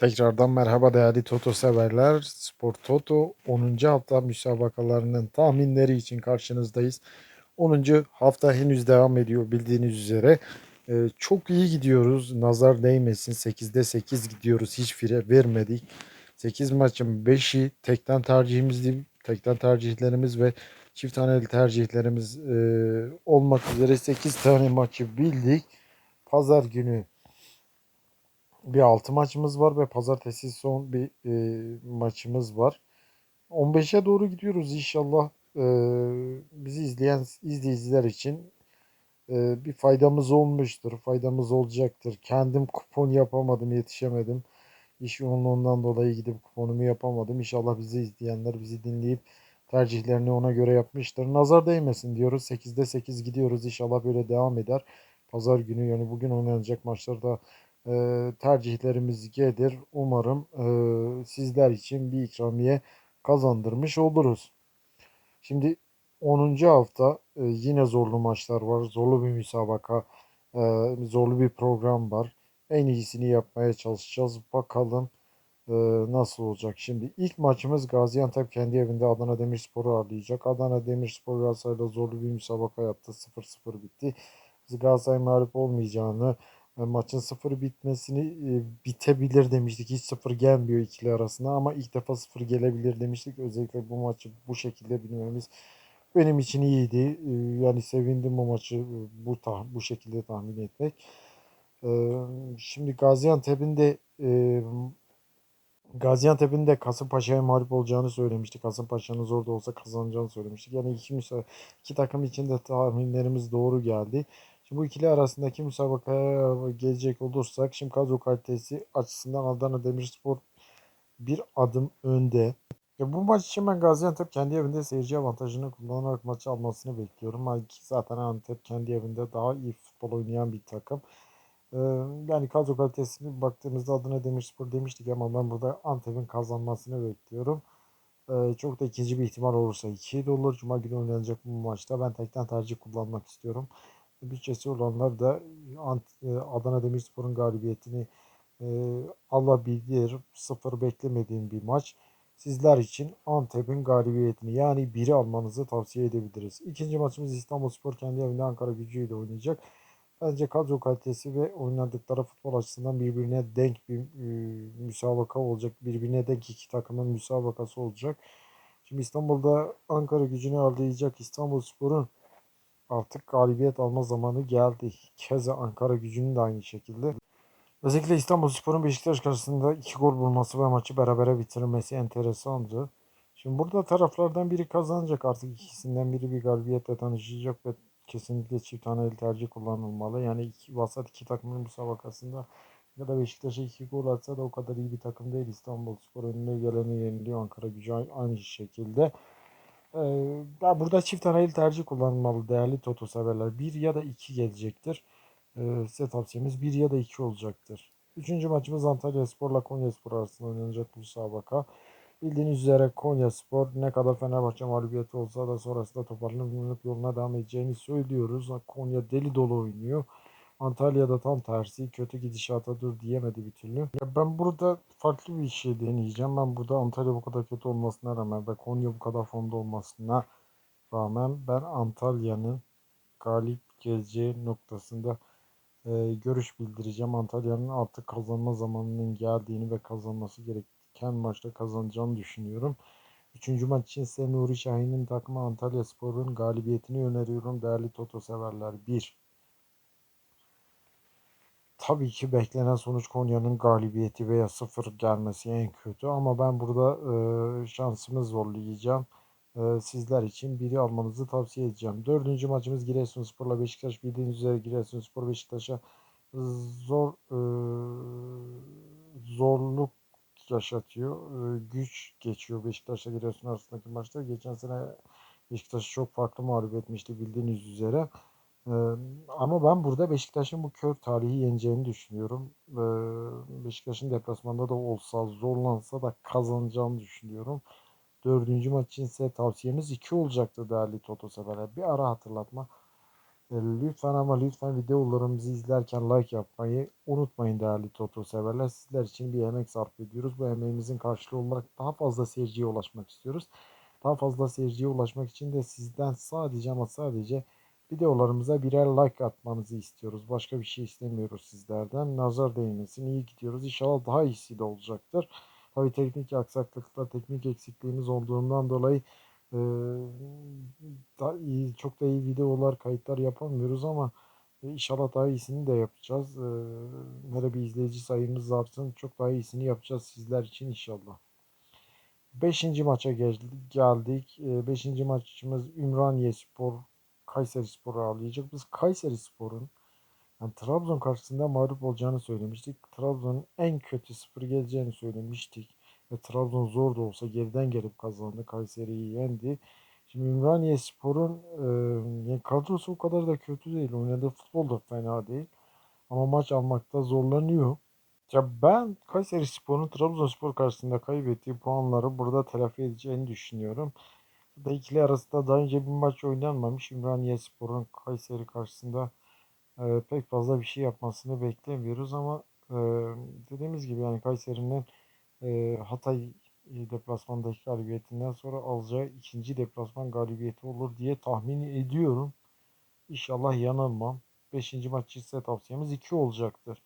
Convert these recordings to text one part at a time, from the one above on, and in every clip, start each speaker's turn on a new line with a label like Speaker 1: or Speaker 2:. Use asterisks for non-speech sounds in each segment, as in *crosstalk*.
Speaker 1: Tekrardan merhaba değerli Toto severler. Spor Toto 10. hafta müsabakalarının tahminleri için karşınızdayız. 10. hafta henüz devam ediyor bildiğiniz üzere. Ee, çok iyi gidiyoruz. Nazar değmesin. 8'de 8 gidiyoruz. Hiç fire vermedik. 8 maçın 5'i tekten tercihimizdi. Tekten tercihlerimiz ve çift taneli tercihlerimiz e, olmak üzere 8 tane maçı bildik. Pazar günü bir 6 maçımız var ve pazartesi son bir e, maçımız var. 15'e doğru gidiyoruz inşallah. E, bizi izleyen izleyiciler için e, bir faydamız olmuştur. Faydamız olacaktır. Kendim kupon yapamadım, yetişemedim. İş yoğunluğundan dolayı gidip kuponumu yapamadım. İnşallah bizi izleyenler bizi dinleyip tercihlerini ona göre yapmıştır. Nazar değmesin diyoruz. 8'de 8 gidiyoruz. İnşallah böyle devam eder. Pazar günü yani bugün oynanacak maçlarda e, tercihlerimiz gelir. Umarım e, sizler için bir ikramiye kazandırmış oluruz. Şimdi 10. hafta e, yine zorlu maçlar var. Zorlu bir müsabaka, e, zorlu bir program var. En iyisini yapmaya çalışacağız. Bakalım e, nasıl olacak. Şimdi ilk maçımız Gaziantep kendi evinde Adana Demirspor'u ağırlayacak. Adana Demirspor Galatasaray'la zorlu bir müsabaka yaptı. 0-0 bitti. Galatasaray mağlup olmayacağını maçın 0 bitmesini e, bitebilir demiştik. Hiç 0 gelmiyor ikili arasında ama ilk defa 0 gelebilir demiştik. Özellikle bu maçı bu şekilde bilmemiz benim için iyiydi. E, yani sevindim bu maçı bu tah bu şekilde tahmin etmek. Şimdi Gaziantep'in de Gaziantep'in de Kasımpaşa'ya mağlup olacağını söylemiştik. Kasımpaşa'nın zor da olsa kazanacağını söylemiştik. Yani iki, iki takım için de tahminlerimiz doğru geldi. Şimdi bu ikili arasındaki müsabakaya gelecek olursak şimdi kadro kalitesi açısından Adana Demirspor bir adım önde. Ya bu maç için ben Gaziantep kendi evinde seyirci avantajını kullanarak maçı almasını bekliyorum. Zaten Antep kendi evinde daha iyi futbol oynayan bir takım. Ee, yani kadro kalitesine baktığımızda Adana Demirspor demiştik ama ben burada Antep'in kazanmasını bekliyorum. Ee, çok da ikinci bir ihtimal olursa 2 de olur. Cuma günü oynanacak bu maçta ben tekten tercih kullanmak istiyorum. Bütçesi olanlar da e, Adana Demirspor'un galibiyetini e, alabilir. Sıfır beklemediğim bir maç. Sizler için Antep'in galibiyetini yani biri almanızı tavsiye edebiliriz. İkinci maçımız İstanbulspor kendi evinde Ankara gücüyle oynayacak. Bence kadro kalitesi ve oynadıkları futbol açısından birbirine denk bir e, müsabaka olacak. Birbirine denk iki takımın müsabakası olacak. Şimdi İstanbul'da Ankara gücünü ağırlayacak İstanbulspor'un artık galibiyet alma zamanı geldi. Keza Ankara gücünün de aynı şekilde. Özellikle İstanbulspor'un Beşiktaş karşısında iki gol bulması ve maçı berabere bitirmesi enteresandı. Şimdi burada taraflardan biri kazanacak artık ikisinden biri bir galibiyetle tanışacak ve kesinlikle çift taneli tercih kullanılmalı. Yani iki, vasat iki takımın müsabakasında ya da Beşiktaş'a iki gol atsa da o kadar iyi bir takım değil. İstanbul Spor önüne geleni yeniliyor. Ankara gücü aynı şekilde. Ee, burada çift taneli tercih kullanılmalı değerli Toto severler. Bir ya da iki gelecektir. Ee, size tavsiyemiz bir ya da iki olacaktır. Üçüncü maçımız Antalya Spor'la Konya Spor arasında oynanacak bu müsabaka. Bildiğiniz üzere Konya Spor ne kadar Fenerbahçe mağlubiyeti olsa da sonrasında toparlanıp yoluna devam edeceğini söylüyoruz. Konya deli dolu oynuyor. Antalya'da tam tersi kötü gidişata dur diyemedi bir türlü. Ya ben burada farklı bir şey deneyeceğim. Ben burada Antalya bu kadar kötü olmasına rağmen ve Konya bu kadar formda olmasına rağmen ben Antalya'nın galip geleceği noktasında e, görüş bildireceğim. Antalya'nın artık kazanma zamanının geldiğini ve kazanması gereken maçta kazanacağını düşünüyorum. Üçüncü maç için ise Nuri Şahin'in takımı Antalya Spor'un galibiyetini öneriyorum. Değerli Toto severler 1. Tabii ki beklenen sonuç Konya'nın galibiyeti veya sıfır gelmesi en kötü ama ben burada e, şansımı zorlayacağım. E, sizler için biri almanızı tavsiye edeceğim. Dördüncü maçımız Giresunspor'la Beşiktaş. Bildiğiniz üzere Giresunspor Beşiktaş'a zor e, zorluk yaşatıyor. E, güç geçiyor Beşiktaş'la Giresun arasındaki maçta. Geçen sene Beşiktaş'ı çok farklı mağlup etmişti bildiğiniz üzere. Ama ben burada Beşiktaş'ın bu kör tarihi yeneceğini düşünüyorum. Beşiktaş'ın deplasmanda da olsa zorlansa da kazanacağını düşünüyorum. Dördüncü maç için ise tavsiyemiz 2 olacaktı değerli Toto severler. Bir ara hatırlatma. Lütfen ama lütfen videolarımızı izlerken like yapmayı unutmayın değerli Toto severler. Sizler için bir emek sarf ediyoruz. Bu emeğimizin karşılığı olarak daha fazla seyirciye ulaşmak istiyoruz. Daha fazla seyirciye ulaşmak için de sizden sadece ama sadece videolarımıza birer like atmanızı istiyoruz. Başka bir şey istemiyoruz sizlerden. Nazar değmesin. İyi gidiyoruz. İnşallah daha iyisi de olacaktır. Tabii teknik aksaklıkla, teknik eksikliğimiz olduğundan dolayı e, daha iyi, çok da iyi videolar, kayıtlar yapamıyoruz ama e, inşallah daha iyisini de yapacağız. E, nerede bir izleyici sayımız artsın çok daha iyisini yapacağız sizler için inşallah. Beşinci maça gel- geldik. Beşinci maçımız Ümraniye Spor Kayseri Spor'u ağırlayacak. Biz Kayseri Spor'un yani Trabzon karşısında mağlup olacağını söylemiştik. Trabzon'un en kötü sıfır geleceğini söylemiştik. Ve Trabzon zor da olsa geriden gelip kazandı. Kayseri'yi yendi. Şimdi Ümraniye Spor'un e, kadrosu o kadar da kötü değil. Oynadığı futbol da fena değil. Ama maç almakta zorlanıyor. Ya ben Kayseri Spor'un Trabzonspor karşısında kaybettiği puanları burada telafi edeceğini düşünüyorum. Da ikili arasında daha önce bir maç oynanmamış. Ümraniye Spor'un Kayseri karşısında e, pek fazla bir şey yapmasını beklemiyoruz ama e, dediğimiz gibi yani Kayseri'nin e, Hatay e, deplasmandaki galibiyetinden sonra alacağı ikinci deplasman galibiyeti olur diye tahmin ediyorum. İnşallah yanılmam. Beşinci maç ise tavsiyemiz 2 olacaktır.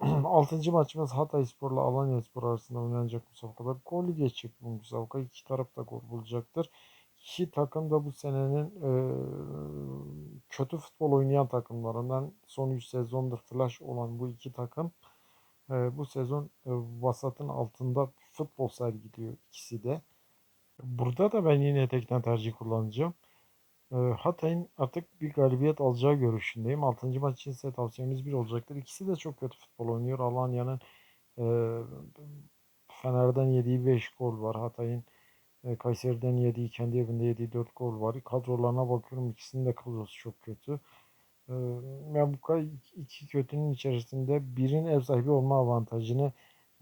Speaker 1: *clears throat* Altıncı maçımız Hatayspor'la Alanyaspor arasında oynanacak müsabakalar. Golü geçecek bu müsabaka. İki taraf da gol bulacaktır. İki takım da bu senenin e, kötü futbol oynayan takımlarından son 3 sezondur flash olan bu iki takım e, bu sezon e, vasatın altında futbol sergiliyor ikisi de. Burada da ben yine tekten tercih kullanacağım. E, Hatay'ın artık bir galibiyet alacağı görüşündeyim. 6. maç için ise tavsiyemiz bir olacaktır. İkisi de çok kötü futbol oynuyor. Alanya'nın e, Fener'den yediği 5 gol var. Hatay'ın e, Kayseri'den yediği, kendi evinde yediği 4 gol var. Kadrolarına bakıyorum ikisinin de kadrosu çok kötü. E, yani bu iki kötünün içerisinde birin ev sahibi olma avantajını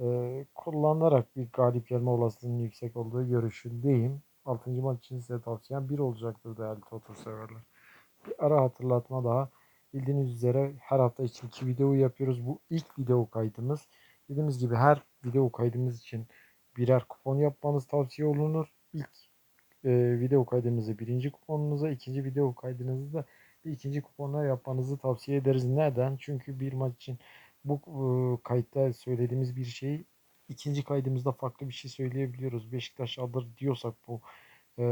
Speaker 1: e, kullanarak bir galip gelme olasılığının yüksek olduğu görüşündeyim. 6. maç için size tavsiyem 1 olacaktır değerli Toto severler. Bir ara hatırlatma daha. Bildiğiniz üzere her hafta için iki video yapıyoruz. Bu ilk video kaydımız. Dediğimiz gibi her video kaydımız için birer kupon yapmanız tavsiye olunur. İlk e, video kaydınızı birinci kuponunuza, ikinci video kaydınızı da bir ikinci kuponla yapmanızı tavsiye ederiz. Neden? Çünkü bir maç için bu e, kayıtta söylediğimiz bir şeyi ikinci kaydımızda farklı bir şey söyleyebiliyoruz. Beşiktaş alır diyorsak bu e,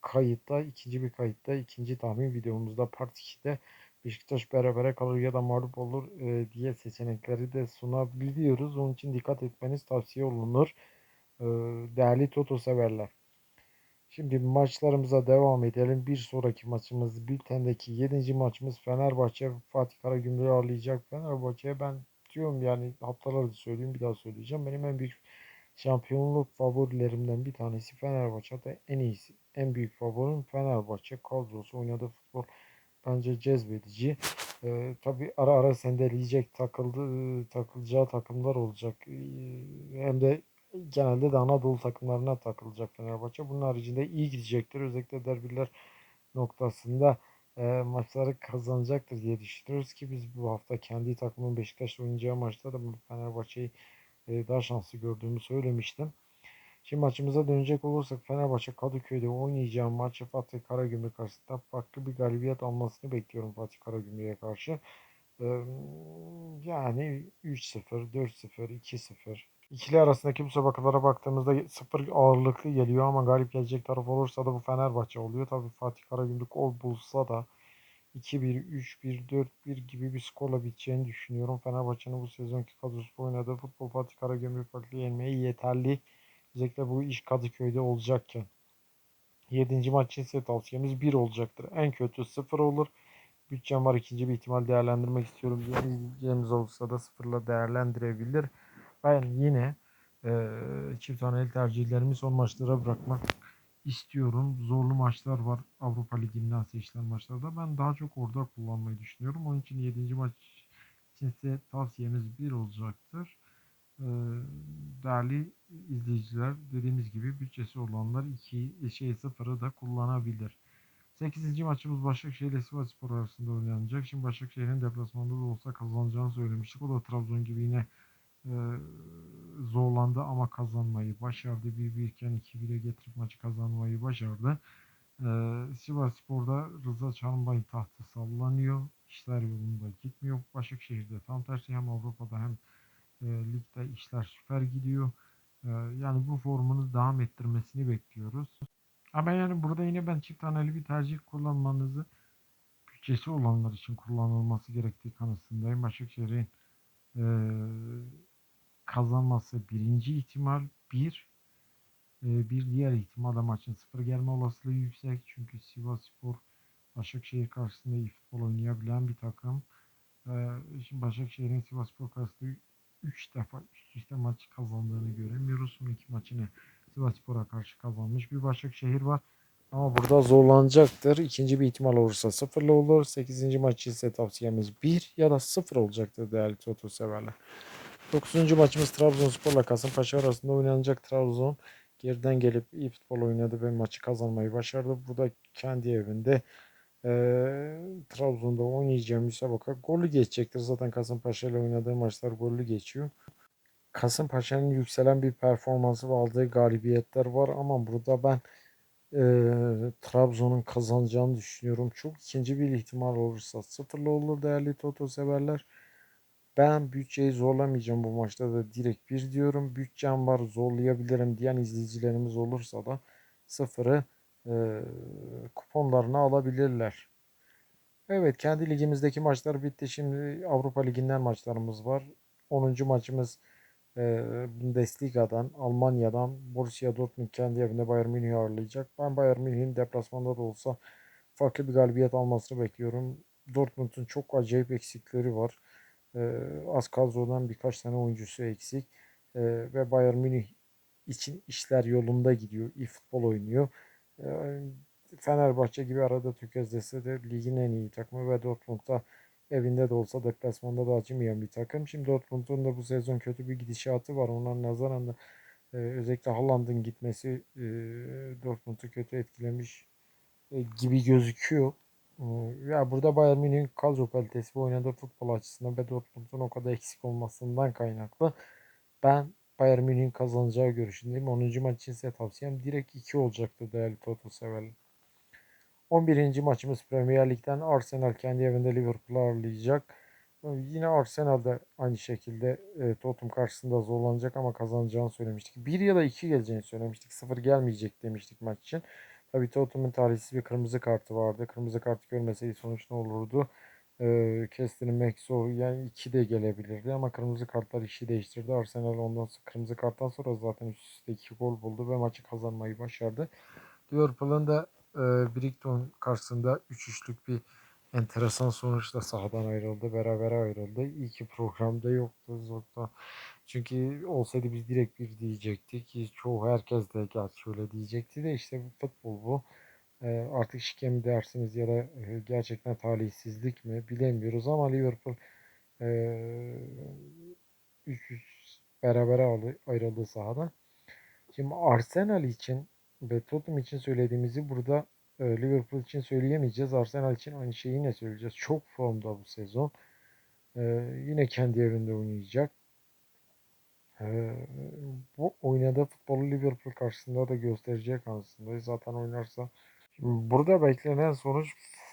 Speaker 1: kayıtta, ikinci bir kayıtta, ikinci tahmin videomuzda part 2'de Beşiktaş berabere kalır ya da mağlup olur e, diye seçenekleri de sunabiliyoruz. Onun için dikkat etmeniz tavsiye olunur. E, değerli Toto severler. Şimdi maçlarımıza devam edelim. Bir sonraki maçımız bültendeki 7. maçımız Fenerbahçe Fatih Karagümrük'ü ağırlayacak. Fenerbahçe'ye ben diyorum yani haftalardır söyleyeyim bir daha söyleyeceğim. Benim en büyük şampiyonluk favorilerimden bir tanesi Fenerbahçe. Hatta en iyisi, en büyük favorim Fenerbahçe. Kadrosu oynadığı futbol bence cezbedici. Ee, tabii ara ara sendeleyecek takıldı, takılacağı takımlar olacak. Ee, hem de genelde de Anadolu takımlarına takılacak Fenerbahçe. Bunun haricinde iyi gidecektir. Özellikle derbiler noktasında e, maçları kazanacaktır diye düşünüyoruz ki biz bu hafta kendi takımın Beşiktaş'la oynayacağı maçta da Fenerbahçe'yi e, daha şanslı gördüğümü söylemiştim. Şimdi maçımıza dönecek olursak Fenerbahçe Kadıköy'de oynayacağı maçı Fatih Karagümrük karşısında farklı bir galibiyet almasını bekliyorum Fatih Karagümrük'e karşı. Ee, yani 3-0, 4-0, 2-0. İkili arasındaki müsabakalara baktığımızda 0 ağırlıklı geliyor ama galip gelecek taraf olursa da bu Fenerbahçe oluyor. Tabii Fatih Karagümrük ol bulsa da 2-1, 3-1, 4-1 gibi bir skorla biteceğini düşünüyorum. Fenerbahçe'nin bu sezonki kadrosu oynadığı futbol Fatih Karagümrük farklı yenmeye yeterli. Özellikle bu iş Kadıköy'de olacakken. 7. maç ise tavsiyemiz 1 olacaktır. En kötü 0 olur. Bütçem var ikinci bir ihtimal değerlendirmek istiyorum. Yenileceğimiz olursa da sıfırla değerlendirebilir. Ben yine e, çift taneli tercihlerimi son maçlara bırakmak istiyorum. Zorlu maçlar var Avrupa Ligi'nden seçilen maçlarda. Ben daha çok orada kullanmayı düşünüyorum. Onun için 7. maç için ise tavsiyemiz 1 olacaktır. Ee, değerli izleyiciler dediğimiz gibi bütçesi olanlar 2 şey 0'ı da kullanabilir. 8. maçımız Başakşehir ile Sivasspor arasında oynanacak. Şimdi Başakşehir'in deplasmanda da olsa kazanacağını söylemiştik. O da Trabzon gibi yine e, zorlandı ama kazanmayı başardı. 1-1 iken 2-1'e getirip maçı kazanmayı başardı. E, Sivasspor'da Rıza Çarmbay'ın tahtı sallanıyor. İşler yolunda gitmiyor. Başakşehir'de tam tersi hem Avrupa'da hem e, ligde işler süper gidiyor. E, yani bu formunu devam ettirmesini bekliyoruz. Ama yani burada yine ben çift taneli bir tercih kullanmanızı bütçesi olanlar için kullanılması gerektiği kanısındayım. Başakşehir'in e, kazanması birinci ihtimal bir. E, bir diğer ihtimal de maçın sıfır gelme olasılığı yüksek. Çünkü Sivas Spor Başakşehir karşısında iyi futbol oynayabilen bir takım. E, şimdi Başakşehir'in Sivas Spor karşısında 3 defa üst üste maç kazandığını göremiyoruz. Son iki maçını Sivasspor'a karşı kazanmış bir Başakşehir var. Ama burada zorlanacaktır. İkinci bir ihtimal olursa sıfırlı olur. 8. maç ise tavsiyemiz 1 ya da 0 olacaktır değerli Toto severler. 9. maçımız Trabzonspor'la Kasımpaşa arasında oynanacak. Trabzon geriden gelip iyi futbol oynadı ve maçı kazanmayı başardı. Bu da kendi evinde e, Trabzon'da oynayacağı müsabaka gollü geçecektir. Zaten Kasımpaşa ile oynadığı maçlar gollü geçiyor. Kasımpaşa'nın yükselen bir performansı ve aldığı galibiyetler var ama burada ben e, Trabzon'un kazanacağını düşünüyorum. Çok ikinci bir ihtimal olursa sıfırlı olur değerli Toto severler. Ben bütçeyi zorlamayacağım bu maçta da direkt bir diyorum. Bütçem var zorlayabilirim diyen izleyicilerimiz olursa da sıfırı e, kuponlarını alabilirler. Evet kendi ligimizdeki maçlar bitti. Şimdi Avrupa Ligi'nden maçlarımız var. 10. maçımız e, Bundesliga'dan, Almanya'dan Borussia Dortmund kendi evinde Bayern Münih'i ağırlayacak. Ben Bayern Münih'in deplasmanda da olsa farklı bir galibiyet almasını bekliyorum. Dortmund'un çok acayip eksikleri var. E, az kadrodan birkaç tane oyuncusu eksik. E, ve Bayern Münih için işler yolunda gidiyor. İyi futbol oynuyor. E, Fenerbahçe gibi arada tökezlese de ligin en iyi takımı ve Dortmund'da evinde de olsa deplasmanda da acımayan bir takım. Şimdi Dortmund'un da bu sezon kötü bir gidişatı var. Onların nazaran da e, özellikle Haaland'ın gitmesi e, Dortmund'u kötü etkilemiş e, gibi gözüküyor. E, ya burada Bayern Münih'in kadro kalitesi ve oynadığı futbol açısından ve Dortmund'un o kadar eksik olmasından kaynaklı ben Bayern Münih'in kazanacağı görüşündeyim. 10. maç için size tavsiyem direkt 2 olacaktı değerli Toto severler. 11. maçımız Premier Lig'den Arsenal kendi evinde Liverpool'u ağırlayacak. Yine Arsenal da aynı şekilde e, Tottenham karşısında zorlanacak ama kazanacağını söylemiştik. 1 ya da 2 geleceğini söylemiştik. 0 gelmeyecek demiştik maç için. Tabii Tottenham'ın talihsiz bir kırmızı kartı vardı. Kırmızı kartı görmeseydi sonuç ne olurdu? E, Kestin'in Maxo yani 2 de gelebilirdi ama kırmızı kartlar işi değiştirdi. Arsenal ondan sonra kırmızı karttan sonra zaten üst üste 2 gol buldu ve maçı kazanmayı başardı. Liverpool'un da e, Brighton karşısında 3-3'lük bir enteresan sonuçla sahadan ayrıldı. Beraber ayrıldı. İyi ki programda yoktu Zokta. Çünkü olsaydı biz direkt bir diyecektik. Ki çoğu herkes de gel şöyle diyecekti de işte bu futbol bu. E, artık şike mi dersiniz ya da e, gerçekten talihsizlik mi bilemiyoruz ama Liverpool e, 3-3 beraber ayrıldı sahadan. Şimdi Arsenal için ve Tottenham için söylediğimizi burada e, Liverpool için söyleyemeyeceğiz. Arsenal için aynı şeyi yine söyleyeceğiz. Çok formda bu sezon. E, yine kendi evinde oynayacak. E, bu oynadığı futbolu Liverpool karşısında da gösterecek aslında. Zaten oynarsa. Burada beklenen sonuç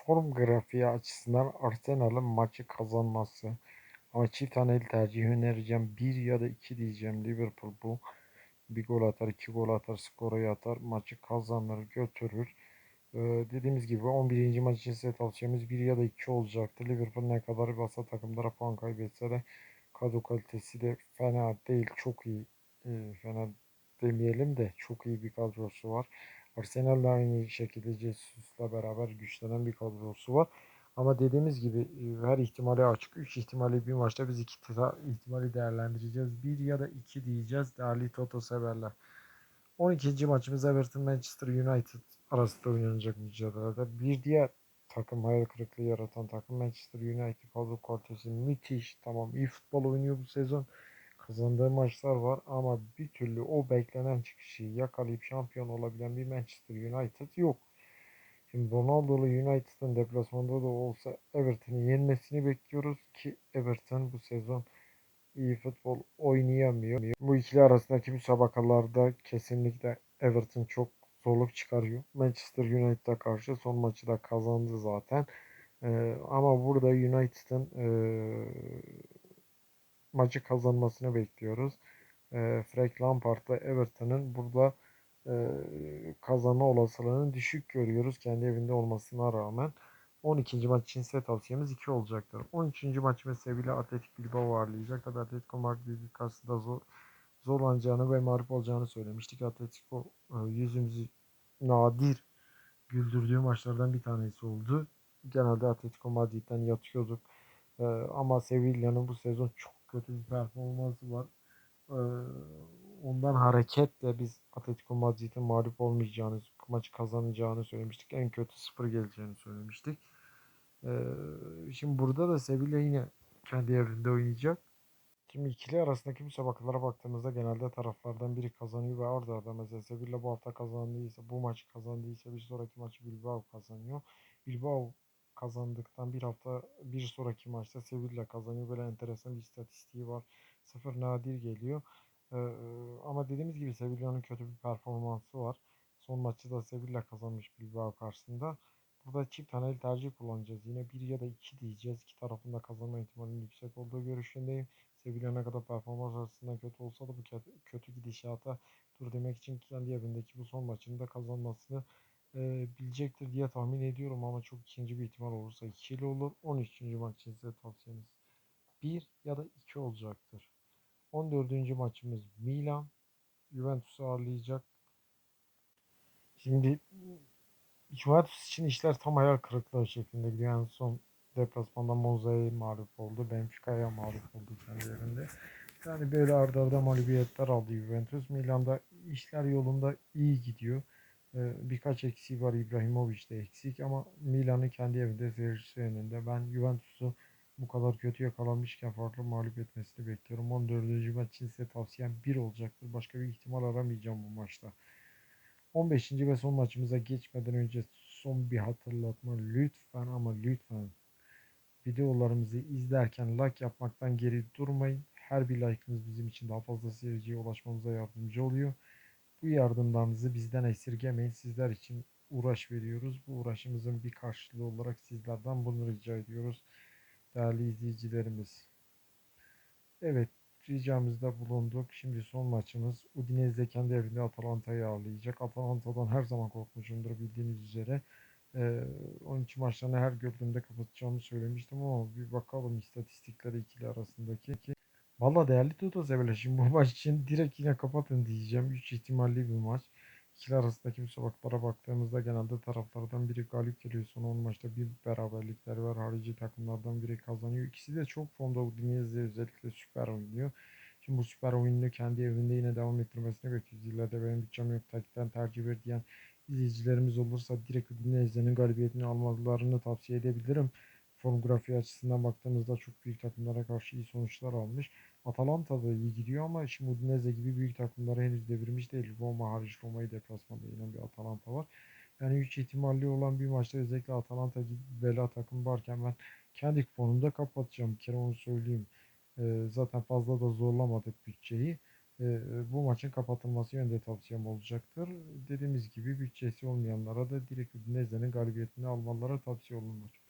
Speaker 1: form grafiği açısından Arsenal'ın maçı kazanması. Ama çift taneli tercih önereceğim. Bir ya da iki diyeceğim Liverpool bu. Bir gol atar, iki gol atar, skora yatar, maçı kazanır, götürür. Ee, dediğimiz gibi 11. maç için size tavsiyemiz 1 ya da 2 olacaktır. Liverpool ne kadar basa takımlara puan kaybetse de kadro kalitesi de fena değil. Çok iyi. E, fena demeyelim de çok iyi bir kadrosu var. Arsenal da aynı şekilde Jesus'la beraber güçlenen bir kadrosu var. Ama dediğimiz gibi e, her ihtimale açık. 3 ihtimali bir maçta biz 2 ihtimali değerlendireceğiz. 1 ya da 2 diyeceğiz değerli Toto severler. 12. maçımız Everton Manchester United arasında oynanacak mücadelede. Bir diğer takım hayal kırıklığı yaratan takım Manchester United kadro kalitesi müthiş. Tamam iyi futbol oynuyor bu sezon. Kazandığı maçlar var ama bir türlü o beklenen çıkışı yakalayıp şampiyon olabilen bir Manchester United yok. Şimdi Ronaldo'lu United'ın deplasmanda da olsa Everton'ı yenmesini bekliyoruz ki Everton bu sezon iyi futbol oynayamıyor. Bu ikili arasındaki müsabakalarda kesinlikle Everton çok zorluk çıkarıyor. Manchester United'a karşı son maçı da kazandı zaten. Ee, ama burada United'ın e, maçı kazanmasını bekliyoruz. E, Frank Lampard'la Everton'ın burada e, kazanma olasılığını düşük görüyoruz kendi evinde olmasına rağmen. 12. maç için size tavsiyemiz 2 olacaktır. 13. maçımız Sevilla Atletik Bilbao ağırlayacak. Tabi Atletico Madrid karşısında zor, zorlanacağını ve mağlup olacağını söylemiştik. Atletico e, yüzümüzü nadir güldürdüğü maçlardan bir tanesi oldu. Genelde Atletico Madrid'den yatıyorduk. E, ama Sevilla'nın bu sezon çok kötü bir performansı var. E, ondan hareketle biz Atletico Madrid'in mağlup olmayacağını, maçı kazanacağını söylemiştik. En kötü sıfır geleceğini söylemiştik. Şimdi burada da Sevilla yine kendi evinde oynayacak. Şimdi ikili arasındaki müsabakalara baktığımızda genelde taraflardan biri kazanıyor ve arda arda mesela Sevilla bu hafta kazandıysa, bu maçı kazandıysa bir sonraki maçı Bilbao kazanıyor. Bilbao kazandıktan bir hafta bir sonraki maçta Sevilla kazanıyor. Böyle enteresan bir istatistiği var. Sıfır nadir geliyor. Ee, ama dediğimiz gibi Sevilla'nın kötü bir performansı var. Son maçı da Sevilla kazanmış Bilbao karşısında. Burada çift taneli tercih kullanacağız. Yine bir ya da iki diyeceğiz. İki tarafında kazanma ihtimalinin yüksek olduğu görüşündeyim. Ne kadar performans açısından kötü olsa da bu kötü gidişata dur demek için kendi evindeki bu son maçını da kazanmasını e, bilecektir diye tahmin ediyorum ama çok ikinci bir ihtimal olursa 2 ile olur. 13. maç için size tavsiyemiz 1 ya da 2 olacaktır. 14. maçımız Milan Juventus'u ağırlayacak. Şimdi Juventus için işler tam hayal kırıklığı şeklinde gidiyor. En son deplasmanda Monza'ya mağlup oldu. Benfica'ya mağlup oldu kendi evinde. Yani böyle arda arda mağlubiyetler aldı Juventus. Milan'da işler yolunda iyi gidiyor. Ee, birkaç eksiği var. İbrahimovic de eksik ama Milan'ın kendi evinde seyircisi önünde. Ben Juventus'u bu kadar kötü yakalanmışken farklı mağlup etmesini bekliyorum. 14. maç için size tavsiyem 1 olacaktır. Başka bir ihtimal aramayacağım bu maçta. 15. ve son maçımıza geçmeden önce son bir hatırlatma. Lütfen ama lütfen videolarımızı izlerken like yapmaktan geri durmayın. Her bir like'ınız bizim için daha fazla seyirciye ulaşmamıza yardımcı oluyor. Bu yardımlarınızı bizden esirgemeyin. Sizler için uğraş veriyoruz. Bu uğraşımızın bir karşılığı olarak sizlerden bunu rica ediyoruz. Değerli izleyicilerimiz. Evet ricamızda bulunduk. Şimdi son maçımız Udinese kendi evinde Atalanta'yı ağırlayacak. Atalanta'dan her zaman korkmuşumdur bildiğiniz üzere. Ee, onun için maçlarını her gördüğümde kapatacağımı söylemiştim ama bir bakalım istatistikleri ikili arasındaki. Valla değerli Toto Severler şimdi bu *laughs* maç için direkt yine kapatın diyeceğim. 3 ihtimalli bir maç. İkili arasındaki müsabaklara baktığımızda genelde taraflardan biri galip geliyor. Son 10 maçta bir beraberlikler var. Harici takımlardan biri kazanıyor. İkisi de çok fonda Udinese özellikle süper oynuyor. Şimdi bu süper oyununu kendi evinde yine devam ettirmesini bekliyoruz. İleride benim bütçem yok takipten tercih ver diyen izleyicilerimiz olursa direkt Udinese'nin galibiyetini almalarını tavsiye edebilirim. Form açısından baktığımızda çok büyük takımlara karşı iyi sonuçlar almış. Atalanta da iyi gidiyor ama şimdi Udinese gibi büyük takımları henüz devirmiş değil. Roma hariç Roma'yı deplasmanda yine bir Atalanta var. Yani 3 ihtimalli olan bir maçta özellikle Atalanta gibi bela takım varken ben kendi kuponumda kapatacağım. Bir kere onu söyleyeyim. Ee, zaten fazla da zorlamadık bütçeyi. Bu maçın kapatılması yönde tavsiyem olacaktır. Dediğimiz gibi bütçesi olmayanlara da direkt Udinese'nin galibiyetini almaları tavsiye olunur.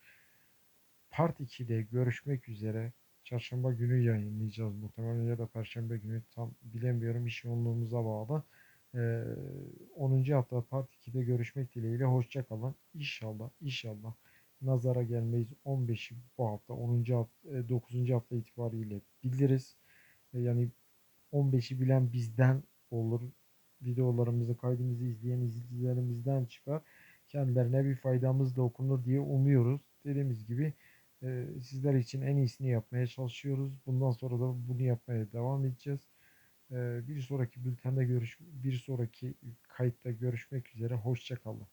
Speaker 1: Part 2'de görüşmek üzere. Çarşamba günü yayınlayacağız muhtemelen ya da Perşembe günü tam bilemiyorum iş yoğunluğumuza bağlı. Ee, 10. hafta Part 2'de görüşmek dileğiyle hoşça kalın. İnşallah inşallah nazara gelmeyiz 15'i bu hafta 10. hafta 9. hafta itibariyle biliriz. Yani 15'i bilen bizden olur. Videolarımızı kaydımızı izleyen izleyicilerimizden çıkar. Kendilerine bir faydamız da okunur diye umuyoruz. Dediğimiz gibi ee, sizler için en iyisini yapmaya çalışıyoruz. Bundan sonra da bunu yapmaya devam edeceğiz. Ee, bir sonraki bültende görüş bir sonraki kayıtta görüşmek üzere. Hoşçakalın.